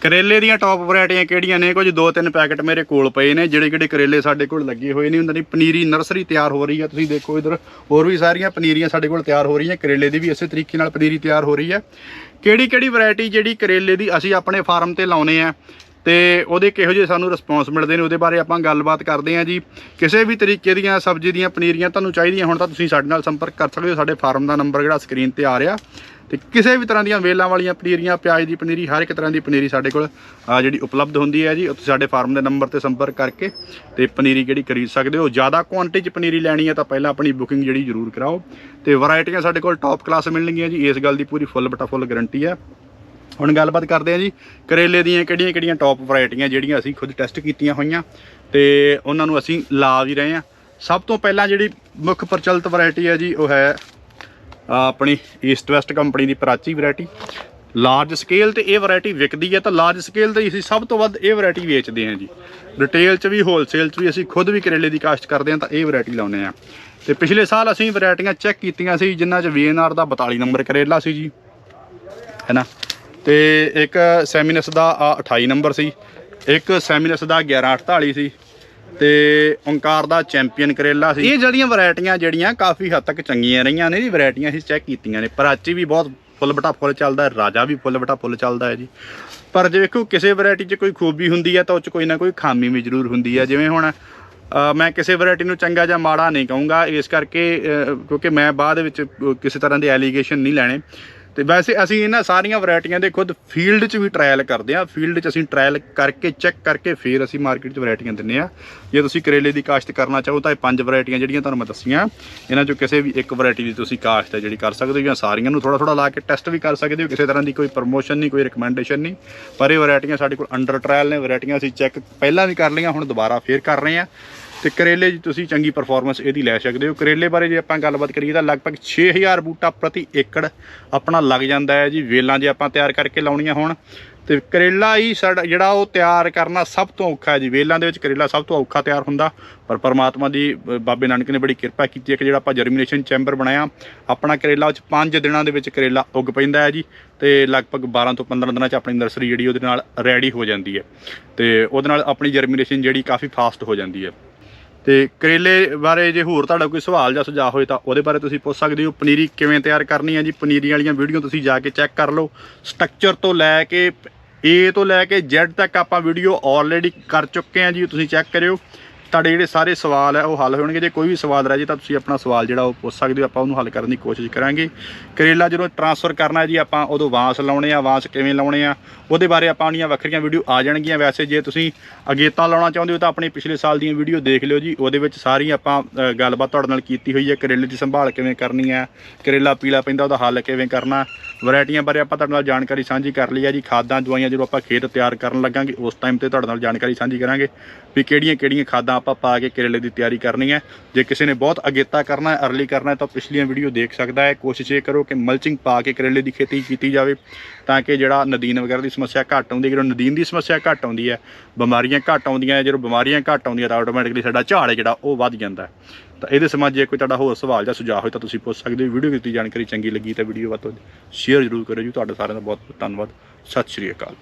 ਕਰੇਲੇ ਦੀਆਂ ਟੌਪ ਵੈਰਾਈਟੀਆਂ ਕਿਹੜੀਆਂ ਨੇ? ਕੁਝ ਦੋ ਤਿੰਨ ਪੈਕਟ ਮੇਰੇ ਕੋਲ ਪਏ ਨੇ, ਜਿਹੜੇ ਜਿਹੜੇ ਕਰੇਲੇ ਸਾਡੇ ਕੋਲ ਲੱਗੇ ਹੋਏ ਨੇ, ਉਹਨਾਂ ਦੀ ਪਨੀਰੀ ਨਰਸਰੀ ਤਿਆਰ ਹੋ ਰਹੀ ਹੈ। ਤੁਸੀਂ ਦੇਖੋ ਇਧਰ ਹੋਰ ਵੀ ਸਾਰੀਆਂ ਪਨੀਰੀਆਂ ਸਾਡੇ ਕੋਲ ਤਿਆਰ ਹੋ ਰਹੀਆਂ, ਕਰੇਲੇ ਦੀ ਵੀ ਇਸੇ ਤਰੀਕੇ ਨਾਲ ਪਨੀਰੀ ਤਿਆਰ ਹੋ ਰਹੀ ਹੈ। ਕਿਹੜੀ ਕਿਹੜੀ ਵੈਰਾਈਟੀ ਜਿਹੜੀ ਕਰੇਲੇ ਦੀ ਅਸੀਂ ਆਪਣੇ ਫਾਰਮ ਤੇ ਲਾਉਨੇ ਆ ਤੇ ਉਹਦੇ ਕਿਹੋ ਜਿਹੇ ਸਾਨੂੰ ਰਿਸਪੌਂਸ ਮਿਲਦੇ ਨੇ, ਉਹਦੇ ਬਾਰੇ ਆਪਾਂ ਗੱਲਬਾਤ ਕਰਦੇ ਹਾਂ ਜੀ। ਕਿਸੇ ਵੀ ਤਰੀਕੇ ਦੀਆਂ ਸਬਜ਼ੀ ਦੀਆਂ ਪਨੀਰੀਆਂ ਤੁਹਾਨੂੰ ਚਾਹੀਦੀਆਂ ਹੁਣ ਤਾਂ ਤੁਸੀਂ ਸਾਡੇ ਨਾਲ ਸੰਪਰਕ ਕਰ ਸਕਦੇ ਹੋ। ਸਾਡੇ ਫਾਰਮ ਦਾ ਨੰਬਰ ਜਿਹੜਾ ਸਕਰੀਨ ਤੇ ਆ ਰਿਹਾ। ਤੇ ਕਿਸੇ ਵੀ ਤਰ੍ਹਾਂ ਦੀਆਂ ਵੇਲਾਂ ਵਾਲੀਆਂ ਪਨੀਰੀਆਂ, ਪਿਆਜ਼ ਦੀ ਪਨੀਰੀ, ਹਰ ਇੱਕ ਤਰ੍ਹਾਂ ਦੀ ਪਨੀਰੀ ਸਾਡੇ ਕੋਲ ਜਿਹੜੀ ਉਪਲਬਧ ਹੁੰਦੀ ਹੈ ਜੀ ਤੁਸੀਂ ਸਾਡੇ ਫਾਰਮ ਦੇ ਨੰਬਰ ਤੇ ਸੰਪਰਕ ਕਰਕੇ ਤੇ ਪਨੀਰੀ ਜਿਹੜੀ ਖਰੀਦ ਸਕਦੇ ਹੋ। ਜ਼ਿਆਦਾ ਕੁਆਂਟੀਟੀ 'ਚ ਪਨੀਰੀ ਲੈਣੀ ਹੈ ਤਾਂ ਪਹਿਲਾਂ ਆਪਣੀ ਬੁਕਿੰਗ ਜਿਹੜੀ ਜ਼ਰੂਰ ਕਰਾਓ। ਤੇ ਵੈਰਾਈਟੀਆਂ ਸਾਡੇ ਕੋਲ ਟੌਪ ਕਲਾਸ ਮਿਲਣਗੀਆਂ ਜੀ। ਇਸ ਗੱਲ ਦੀ ਪੂਰੀ ਫੁੱਲ ਬਟਾ ਫੁੱਲ ਗਾਰੰਟੀ ਹੈ। ਹੁਣ ਗੱਲਬਾਤ ਕਰਦੇ ਹਾਂ ਜੀ, ਕਰੇਲੇ ਦੀਆਂ ਕਿਹੜੀਆਂ ਕਿਹੜੀਆਂ ਟੌਪ ਵੈਰਾਈਟੀਆਂ ਜਿਹੜੀਆਂ ਅਸੀਂ ਖੁਦ ਟੈਸਟ ਕੀਤੀਆਂ ਹੋਈਆਂ ਤੇ ਉਹਨਾਂ ਨੂੰ ਅਸੀਂ ਲਾ ਵੀ ਰਹੇ ਹਾਂ। ਸਭ ਤੋਂ ਪਹਿਲਾਂ ਜਿਹੜੀ ਮੁੱਖ ਪ੍ਰਚਲਿਤ ਵੈਰਾਈਟੀ ਹੈ ਜੀ, ਉਹ ਹੈ ਆਪਣੀ ਈਸਟ ਵੈਸਟ ਕੰਪਨੀ ਦੀ ਪ੍ਰਾਚੀ ਵੈਰਾਈਟੀ ਲਾਰਜ ਸਕੇਲ ਤੇ ਇਹ ਵੈਰਾਈਟੀ ਵਿਕਦੀ ਹੈ ਤਾਂ ਲਾਰਜ ਸਕੇਲ ਤੇ ਅਸੀਂ ਸਭ ਤੋਂ ਵੱਧ ਇਹ ਵੈਰਾਈਟੀ ਵੇਚਦੇ ਹਾਂ ਜੀ। ਰਿਟੇਲ 'ਚ ਵੀ ਹੋਲਸੇਲ 'ਚ ਵੀ ਅਸੀਂ ਖੁਦ ਵੀ ਕਰੇਲੇ ਦੀ ਕਾਸ਼ਤ ਕਰਦੇ ਹਾਂ ਤਾਂ ਇਹ ਵੈਰਾਈਟੀ ਲਾਉਂਦੇ ਹਾਂ। ਤੇ ਪਿਛਲੇ ਸਾਲ ਅਸੀਂ ਵੈਰਾਈਟੀਆਂ ਚੈੱਕ ਕੀਤੀਆਂ ਸੀ, ਜਿਨ੍ਹਾਂ 'ਚ ਵੀਐਨਆਰ ਦਾ 42 ਨੰਬਰ ਕਰੇਲਾ ਸੀ ਜੀ। ਹੈਨਾ ਤੇ ਇੱਕ ਸੈਮੀਨਸ ਦਾ ਆ 28 ਨੰਬਰ ਸੀ, ਇੱਕ ਸੈਮੀਨਸ ਦਾ 1148 ਸੀ ਤੇ ਓਂਕਾਰ ਦਾ ਚੈਂਪੀਅਨ ਕਰੇਲਾ ਸੀ। ਇਹ ਜਿਹੜੀਆਂ ਵੈਰਾਈਟੀਆਂ ਜਿਹੜੀਆਂ ਕਾਫੀ ਹੱਦ ਤੱਕ ਚੰਗੀਆਂ ਰਹੀਆਂ ਨੇ ਜੀ ਵੈਰਾਈਟੀਆਂ ਅਸੀਂ ਚੈੱਕ ਕੀਤੀਆਂ ਨੇ। ਪ੍ਰਾਚੀ ਵੀ ਬਹੁਤ ਫੁੱਲ ਬਟਾ ਫੁੱਲ ਚੱਲਦਾ ਰਾਜਾ ਵੀ ਫੁੱਲ ਬਟਾ ਫੁੱਲ ਚੱਲਦਾ ਹੈ ਜੀ। ਪਰ ਜੇ ਵੇਖੋ, ਕਿਸੇ ਵੈਰਾਈਟੀ 'ਚ ਕੋਈ ਖੂਬੀ ਹੁੰਦੀ ਹੈ ਤਾਂ ਉਹ 'ਚ ਕੋਈ ਨਾ ਕੋਈ ਖਾਮੀ ਵੀ ਜ਼ਰੂਰ ਹੁੰਦੀ ਹੈ। ਜਿਵੇਂ ਹੁਣ ਮੈਂ ਕਿਸੇ ਵੈਰਾਈਟੀ ਨੂੰ ਚੰਗਾ ਜਾਂ ਮਾੜਾ ਨਹੀਂ ਕਹੂੰਗਾ, ਇਸ ਕਰਕੇ ਕਿਉਂਕਿ ਮੈਂ ਬਾਅਦ ਵਿੱਚ ਕਿਸੇ ਤਰ੍ਹਾਂ ਦੇ ਐਲੀਗੇਸ਼ਨ ਨਹੀਂ ਲੈਣੇ। ਤੇ ਵੈਸੇ ਅਸੀਂ ਇਹਨਾਂ ਸਾਰੀਆਂ ਵੈਰਾਈਟੀਆਂ ਦੇ ਖੁਦ ਫੀਲਡ 'ਚ ਵੀ ਟਰਾਇਲ ਕਰਦੇ ਆ ਫੀਲਡ 'ਚ ਅਸੀਂ ਟਰਾਇਲ ਕਰਕੇ ਚੈੱਕ ਕਰਕੇ ਫਿਰ ਅਸੀਂ ਮਾਰਕੀਟ 'ਚ ਵੈਰਾਈਟੀਆਂ ਦਿੰਨੇ ਆ ਜੇ ਤੁਸੀਂ ਕਰੇਲੇ ਦੀ ਕਾਸ਼ਤ ਕਰਨਾ ਚਾਹੋ ਤਾਂ ਇਹ ਪੰਜ ਵੈਰਾਈਟੀਆਂ ਜਿਹੜੀਆਂ ਤੁਹਾਨੂੰ ਮੈਂ ਦੱਸੀਆਂ। ਇਹਨਾਂ 'ਚੋਂ ਕਿਸੇ ਵੀ ਇੱਕ ਵੈਰਾਈਟੀ ਦੀ ਤੁਸੀਂ ਕਾਸ਼ਤ ਹੈ ਜਿਹੜੀ ਕਰ ਸਕਦੇ ਹੋ ਜਾਂ ਸਾਰੀਆਂ ਨੂੰ ਥੋੜਾ ਥੋੜਾ ਲਾ ਕੇ ਟੈਸਟ ਵੀ ਕਰ ਸਕਦੇ ਹੋ। ਕਿਸੇ ਤਰ੍ਹਾਂ ਦੀ ਕੋਈ ਪ੍ਰਮੋਸ਼ਨ ਨਹੀਂ, ਕੋਈ ਰਿਕਮੈਂਡੇਸ਼ਨ ਨਹੀਂ। ਪਰ ਇਹ ਵੈਰਾਈਟੀਆਂ ਸਾਡੇ ਕੋਲ ਅੰਡਰ ਟਰਾਇਲ ਨੇ। ਵੈਰਾਈਟੀਆਂ ਅਸੀਂ ਚੈੱਕ ਪਹਿਲਾਂ ਵੀ ਕਰ ਲਈਆਂ, ਹੁਣ ਦੁਬਾਰਾ ਫੇਰ ਕਰ ਰਹੇ ਆ ਤੇ ਕਰੇਲੇ 'ਚ ਤੁਸੀਂ ਚੰਗੀ ਪਰਫਾਰਮੈਂਸ ਇਹਦੀ ਲੈ ਸਕਦੇ ਹੋ। ਕਰੇਲੇ ਬਾਰੇ ਜੇ ਆਪਾਂ ਗੱਲਬਾਤ ਕਰੀਏ ਤਾਂ ਲਗਭਗ 6000 ਬੂਟਾ ਪ੍ਰਤੀ ਏਕੜ ਆਪਣਾ ਲੱਗ ਜਾਂਦਾ ਹੈ ਜੀ। ਵੇਲਾਂ ਜੇ ਆਪਾਂ ਤਿਆਰ ਕਰਕੇ ਲਾਉਣੀਆਂ ਹੋਣ ਤੇ ਕਰੇਲਾ ਹੀ ਸਾਡਾ ਜਿਹੜਾ ਉਹ ਤਿਆਰ ਕਰਨਾ ਸਭ ਤੋਂ ਔਖਾ ਹੈ ਜੀ। ਵੇਲਾਂ ਦੇ ਵਿੱਚ ਕਰੇਲਾ ਸਭ ਤੋਂ ਔਖਾ ਤਿਆਰ ਹੁੰਦਾ, ਪਰ ਪਰਮਾਤਮਾ ਦੀ ਬਾਬੇ ਨਾਨਕ ਨੇ ਬੜੀ ਕਿਰਪਾ ਕੀਤੀ ਹੈ ਕਿ ਜਿਹੜਾ ਆਪਾਂ ਜਰਮੀਨੇਸ਼ਨ ਚੈਂਬਰ ਬਣਾਇਆ, ਆਪਣਾ ਕਰੇਲਾ ਉਹ 'ਚ 5 ਦਿਨਾਂ ਦੇ ਵਿੱਚ ਕਰੇਲਾ ਉੱਗ ਪੈਂਦਾ ਹੈ ਜੀ ਤੇ ਲਗਭਗ 12 ਤੋਂ 15 ਦਿਨਾਂ 'ਚ ਆਪਣੀ ਨਰਸਰੀ ਜਿਹੜੀ ਉਹਦੇ ਨਾਲ ਰੈਡੀ ਹੋ ਜਾਂਦੀ ਹੈ ਤੇ ਉਹਦੇ ਨਾਲ ਆਪਣੀ ਜਰਮੀਨੇਸ਼ਨ ਜਿਹੜੀ ਕਾਫੀ ਫਾਸਟ ਹੋ ਜਾਂਦੀ ਹੈ। ਤੇ ਕਰੇਲੇ ਬਾਰੇ ਜੇ ਹੋਰ ਤੁਹਾਡਾ ਕੋਈ ਸਵਾਲ ਜਾਂ ਸੁਝਾਅ ਹੋਏ ਤਾਂ ਉਹਦੇ ਬਾਰੇ ਤੁਸੀਂ ਪੁੱਛ ਸਕਦੇ ਹੋ। ਪਨੀਰੀ ਕਿਵੇਂ ਤਿਆਰ ਕਰਨੀ ਹੈ ਜੀ? ਪਨੀਰੀ ਵਾਲੀਆਂ ਵੀਡੀਓ ਤੁਸੀਂ ਜਾ ਕੇ ਚੈੱਕ ਕਰ ਲਓ। ਸਟਰਕਚਰ ਤੋਂ ਲੈ ਕੇ ਏ ਤੋਂ ਲੈ ਕੇ Z ਤੱਕ ਆਪਾਂ ਵੀਡੀਓ ਆਲਰੇਡੀ ਕਰ ਚੁੱਕੇ ਹਾਂ ਜੀ। ਤੁਸੀਂ ਚੈੱਕ ਕਰਿਓ। ਤੁਹਾਡੇ ਜਿਹੜੇ ਸਾਰੇ ਸਵਾਲ ਹੈ, ਉਹ ਹੱਲ ਹੋਣਗੇ। ਜੇ ਕੋਈ ਵੀ ਸਵਾਲ ਰਹਿ ਜੇ ਤਾਂ ਤੁਸੀਂ ਆਪਣਾ ਸਵਾਲ ਜਿਹੜਾ ਉਹ ਪੁੱਛ ਸਕਦੇ ਹੋ, ਆਪਾਂ ਉਹਨੂੰ ਹੱਲ ਕਰਨ ਦੀ ਕੋਸ਼ਿਸ਼ ਕਰਾਂਗੇ। ਕਰੇਲਾ ਜਦੋਂ ਟ੍ਰਾਂਸਫਰ ਕਰਨਾ ਜੀ, ਆਪਾਂ ਉਦੋਂ ਵਾਂਸ ਲਾਉਣੇ ਆ, ਵਾਂਸ ਕਿਵੇਂ ਲਾਉਣੇ ਆ, ਉਹਦੇ ਬਾਰੇ ਆਪਾਂ ਆਪਣੀਆਂ ਵੱਖਰੀਆਂ ਵੀਡੀਓ ਆ ਜਾਣਗੀਆਂ। ਵੈਸੇ ਜੇ ਤੁਸੀਂ ਅਗੇਤਾ ਲਾਉਣਾ ਚਾਹੁੰਦੇ ਹੋ ਤਾਂ ਆਪਣੀ ਪਿਛਲੇ ਸਾਲ ਦੀਆਂ ਵੀਡੀਓ ਦੇਖ ਲਿਓ ਜੀ। ਉਹਦੇ ਵਿੱਚ ਸਾਰੀ ਆਪਾਂ ਗੱਲਬਾਤ ਤੁਹਾਡੇ ਨਾਲ ਕੀਤੀ ਹੋਈ ਹੈ। ਕਰੇਲੇ ਦੀ ਸੰਭਾਲ ਕਿਵੇਂ ਕਰਨੀ ਹੈ, ਕਰੇਲਾ ਪੀਲਾ ਪੈਂਦਾ, ਉਹਦਾ ਹੱਲ ਕਿਵੇਂ ਕਰਨਾ ਵੈਰਾਈਟੀਆਂ ਬਾਰੇ ਆਪਾਂ ਤੁਹਾਡੇ ਨਾਲ ਜਾਣਕਾਰੀ ਸਾਂਝੀ ਕਰ ਲਈ ਹੈ ਜੀ। ਖਾਦਾਂ, ਦਵਾਈਆਂ ਜਦੋਂ ਆਪਾਂ ਖੇਤ ਤਿਆਰ ਕਰਨ ਲੱਗਾਂਗੇ, ਉਸ ਟਾਈਮ ਤੇ ਤੁਹਾਡੇ ਨਾਲ ਜਾਣਕਾਰੀ ਸਾਂਝੀ ਕਰਾਂਗੇ ਵੀ ਕਿਹੜੀਆਂ ਕਿਹੜੀਆਂ ਖਾਦਾਂ ਆਪਾਂ ਪਾ ਕੇ ਕਰੇਲੇ ਦੀ ਤਿਆਰੀ ਕਰਨੀ ਹੈ। ਜੇ ਕਿਸੇ ਨੇ ਬਹੁਤ ਅਗੇਤਾ ਕਰਨਾ ਹੈ ਅਰਲੀ ਕਰਨਾ ਹੈ, ਤਾਂ ਪਿਛਲੀਆਂ ਵੀਡੀਓ ਦੇਖ ਸਕਦਾ ਹੈ। ਕੋਸ਼ਿਸ਼ ਇਹ ਕਰੋ ਕਿ ਮਲਚਿੰਗ ਪਾ ਕੇ ਕਰੇਲੇ ਦੀ ਖੇਤੀ ਕੀਤੀ ਜਾਵੇ ਤਾਂ ਕਿ ਜਿਹੜਾ ਨਦੀਨ ਵਗੈਰਾ ਦੀ ਸਮੱਸਿਆ ਘੱਟ ਆਉਂਦੀ ਹੈ ਜਦੋਂ ਨਦੀਨ ਦੀ ਸਮੱਸਿਆ ਘੱਟ ਆਉਂਦੀ ਹੈ, ਬਿਮਾਰੀਆਂ ਘੱਟ ਆਉਂਦੀਆਂ ਜਦੋਂ ਬਿਮਾਰੀਆਂ ਘੱਟ ਆਉਂਦੀਆਂ ਤਾਂ ਆਟੋਮੈਟਿਕਲੀ ਸਾਡਾ ਝਾੜ ਹੈ ਜਿਹੜਾ ਉਹ ਵੱਧ ਜਾਂਦਾ ਤਾਂ ਇਹਦੇ ਸੰਬੰਧ ਜੇ ਕੋਈ ਤੁਹਾਡਾ ਹੋਰ ਸਵਾਲ ਜਾਂ ਸੁਝਾਅ ਹੋਏ ਤਾਂ ਤੁਸੀਂ ਪੁੱਛ ਸਕਦੇ ਹੋ। ਵੀਡੀਓ ਕੀਤੀ ਜਾਣਕਾਰੀ ਚੰਗੀ ਲੱਗੀ ਤਾਂ ਵੀਡੀਓ ਵੱਧ ਤੋਂ ਸ਼ੇਅਰ ਜ਼ਰੂਰ ਕਰਿਓ ਜੀ। ਤੁਹਾਡਾ ਸਾਰਿਆਂ ਦਾ ਬਹੁਤ ਬਹੁਤ ਧੰਨਵਾਦ। ਸਤਿ ਸ਼੍ਰੀ ਅਕਾਲ।